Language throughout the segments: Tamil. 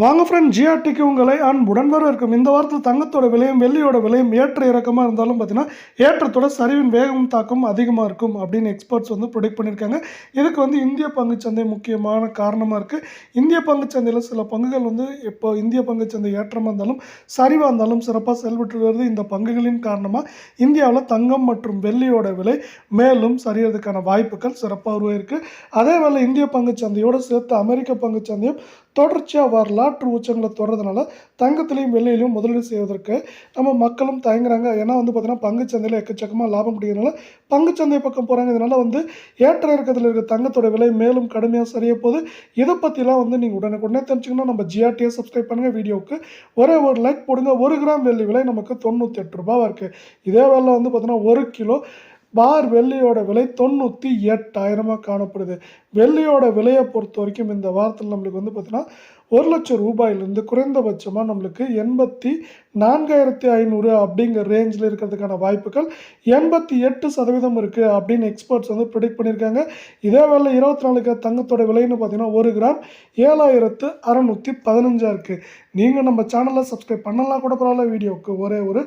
வாங்க ஃப்ரெண்ட் ஜிஆர்டிக்கு உங்களை அன்புடன் வரவேற்கும். இந்த வாரத்தில் தங்கத்தோட விலையும் வெள்ளியோட விலையும் ஏற்ற இறக்கமாக இருந்தாலும் பார்த்தீங்கன்னா ஏற்றத்தோட சரிவின் வேகம் தாக்கம் அதிகமாக இருக்கும் அப்படின்னு எக்ஸ்பர்ட்ஸ் வந்து ப்ரொடிக்ட் பண்ணியிருக்காங்க. இதுக்கு வந்து இந்திய பங்குச்சந்தை முக்கியமான காரணமாக இருக்குது இந்திய பங்குச்சந்தையில் சில பங்குகள் வந்து இப்போ இந்திய பங்குச்சந்தை ஏற்றமாக இருந்தாலும் சரிவாக இருந்தாலும் சிறப்பாக செயல்பட்டு வருது இந்த பங்குகளின் காரணமாக இந்தியாவில் தங்கம் மற்றும் வெள்ளியோட விலை மேலும் சரியறதுக்கான வாய்ப்புகள் சிறப்பாக உருவாயிருக்கு. அதே வேளை இந்திய பங்குச்சந்தையோடு சேர்த்து அமெரிக்க பங்குச்சந்தையும் தொடர்ச்சியாக வரலாற்று உச்சங்களை தொடர்றதுனால தங்கத்திலையும் வெள்ளியிலையும் முதலீடு செய்வதற்கு நம்ம மக்களும் தயங்குறாங்க. ஏன்னா வந்து பார்த்தீங்கன்னா பங்குச்சந்தையில் எக்கச்சக்கமாக லாபம் பிடிக்கிறதுனால பங்குச்சந்தை பக்கம் போகிறாங்க இதனால் வந்து ஏற்ற இறக்கத்தில் இருக்கிற தங்கத்தோட விலை மேலும் கடுமையாக சரிய போகுது இதை பற்றிலாம் வந்து நீங்கள் உடனுக்குடனே தெரிஞ்சுக்கணும் நம்ம ஜிஆர்டியை சப்ஸ்கிரைப் பண்ணுங்கள் வீடியோவுக்கு ஒரே ஒரு லைக் போடுங்க. ஒரு கிராம் வெள்ளி விலை நமக்கு தொண்ணூற்றி எட்டு ரூபாவாக இருக்குது இதே வேலை வந்து பார்த்தீங்கன்னா ஒரு கிலோ பார் வெள்ளியோட விலை தொண்ணூற்றி எட்டாயிரமாக காணப்படுது. வெள்ளியோட விலையை பொறுத்த வரைக்கும் இந்த வாரத்தில் நம்மளுக்கு வந்து பார்த்திங்கன்னா ஒரு லட்சம் ரூபாயிலிருந்து குறைந்தபட்சமாக நம்மளுக்கு எண்பத்தி நான்காயிரத்தி ஐநூறு அப்படிங்கிற ரேஞ்சில் இருக்கிறதுக்கான வாய்ப்புகள் எண்பத்தி எட்டு சதவீதம் இருக்குது அப்படின்னு எக்ஸ்பர்ட்ஸ் வந்து ப்ரிடிக்ட் பண்ணியிருக்காங்க. இதே வேலை இருபத்தி நாலுக்கு தங்கத்தோட விலைன்னு பார்த்தீங்கன்னா ஒரு கிராம் ஏழாயிரத்து அறநூற்றி பதினஞ்சாக இருக்குது நீங்கள் நம்ம சேனலை சப்ஸ்கிரைப் பண்ணலாம் கூட பரவாயில்ல வீடியோவுக்கு ஒரே ஒரு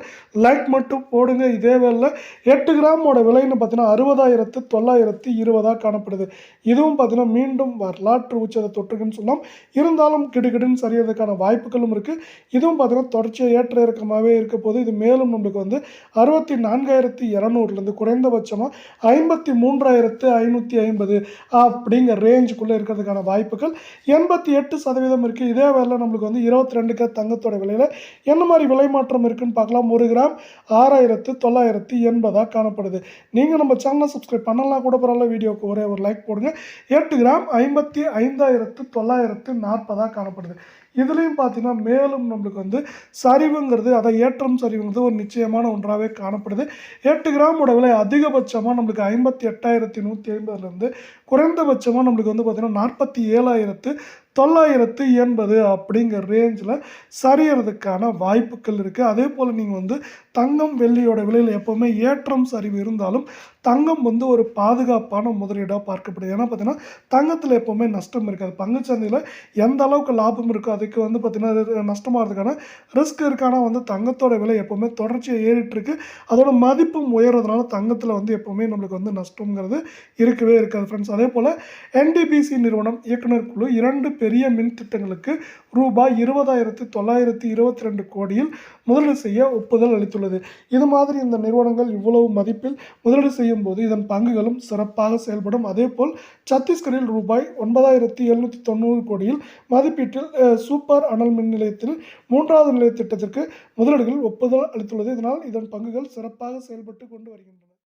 லைக் மட்டும் போடுங்க. இதே வேலை எட்டு கிராமோட விலைன்னு பார்த்தீங்கன்னா அறுபதாயிரத்து தொள்ளாயிரத்து இருபதாக காணப்படுது. இதுவும் பார்த்தீங்கன்னா மீண்டும் வரலாற்று உச்சத்தை தொற்றுக்குன்னு சொல்லலாம் இருந்தாலும் கிடுகிடுன்னு சரியறதுக்கான வாய்ப்புகளும் இருக்குது இதுவும் பார்த்தீங்கன்னா தொடர்ச்சியாக ஏற்ற இறக்கமாகவே இருக்க போது இது மேலும் நம்மளுக்கு வந்து அறுபத்தி நான்காயிரத்தி இரநூறுலேருந்து குறைந்தபட்சமாக ஐம்பத்தி மூன்றாயிரத்து ஐநூற்றி ஐம்பது அப்படிங்கிற ரேஞ்சுக்குள்ளே இருக்கிறதுக்கான வாய்ப்புகள். எண்பத்தி எட்டு சதவீதம் இருக்குது இதே வேலை நம்மளுக்கு வந்து இருபத்தி ரெண்டுக்கு தங்கத்தோட விலையில் என்ன மாதிரி விலை மாற்றம் இருக்குன்னு பார்க்கலாம். ஒரு கிராம் ஆறாயிரத்து தொள்ளாயிரத்தி எண்பதாக காணப்படுது. நீங்கள் நம்ம சேனலை சப்ஸ்கிரைப் பண்ணலாம் கூட பரவாயில்ல. வீடியோவுக்கு ஒரே ஒரு லைக் போடுங்க. எட்டு கிராம் ஐம்பத்தி ஐந்தாயிரத்து தொள்ளாயிரத்து நாற்பதாக காணப்படுது. இதுலேயும் பார்த்தீங்கன்னா மேலும் நம்மளுக்கு வந்து சரிவுங்கிறது அதை ஏற்றம் சரிவுங்கிறது ஒரு நிச்சயமான ஒன்றாகவே காணப்படுது. எட்டு கிராமோட விலை அதிகபட்சமாக நம்மளுக்கு ஐம்பத்தி எட்டாயிரத்தி நூற்றி ஐம்பதுலேருந்து குறைந்தபட்சமாக நம்மளுக்கு வந்து பார்த்திங்கன்னா நாற்பத்தி ஏழாயிரத்து தொள்ளாயிரத்து எண்பது அப்படிங்கிற ரேஞ்சில் சரியறதுக்கான வாய்ப்புகள் இருக்குது அதே போல் நீங்கள் வந்து தங்கம் வெள்ளியோட விலையில் எப்போவுமே ஏற்றம் சரிவு இருந்தாலும் தங்கம் வந்து ஒரு பாதுகாப்பான முதலீடாக பார்க்கப்படுது. ஏன்னா பார்த்தீங்கன்னா தங்கத்தில் எப்போவுமே நஷ்டம் இருக்காது பங்குச்சந்தையில் எந்த அளவுக்கு லாபம் இருக்கோ அதுக்கு வந்து பார்த்திங்கன்னா நஷ்டமாகிறதுக்கான ரிஸ்க் இருக்கானா வந்து தங்கத்தோட விலை எப்போவுமே தொடர்ச்சியாக ஏறிட்டுருக்கு அதோட மதிப்பும் உயர்றதுனால தங்கத்தில் வந்து எப்போவுமே நம்மளுக்கு வந்து நஷ்டங்கிறது இருக்கவே இருக்காது ஃப்ரெண்ட்ஸ் அதே போல் என்டிபிசி நிறுவனம் இயக்குனர் குழு இரண்டு பெரிய மின் திட்டங்களுக்கு ரூபாய் இருபதாயிரத்து தொள்ளாயிரத்தி இருபத்தி ரெண்டு கோடியில் முதலீடு செய்ய ஒப்புதல் அளித்துள்ளது. இது மாதிரி இந்த நிறுவனங்கள் இவ்வளவு மதிப்பில் முதலீடு செய்யும் போது இதன் பங்குகளும் சிறப்பாக செயல்படும். அதேபோல் சத்தீஸ்கரில் ரூபாய் ஒன்பதாயிரத்தி எழுநூற்றி தொண்ணூறு கோடியில் மதிப்பீட்டில் சூப்பர் அனல் மின் நிலையத்தில் மூன்றாவது நிலைய திட்டத்திற்கு முதலீடுகள் ஒப்புதல் அளித்துள்ளது. இதனால் இதன் பங்குகள் சிறப்பாக செயல்பட்டு கொண்டு வருகின்றன.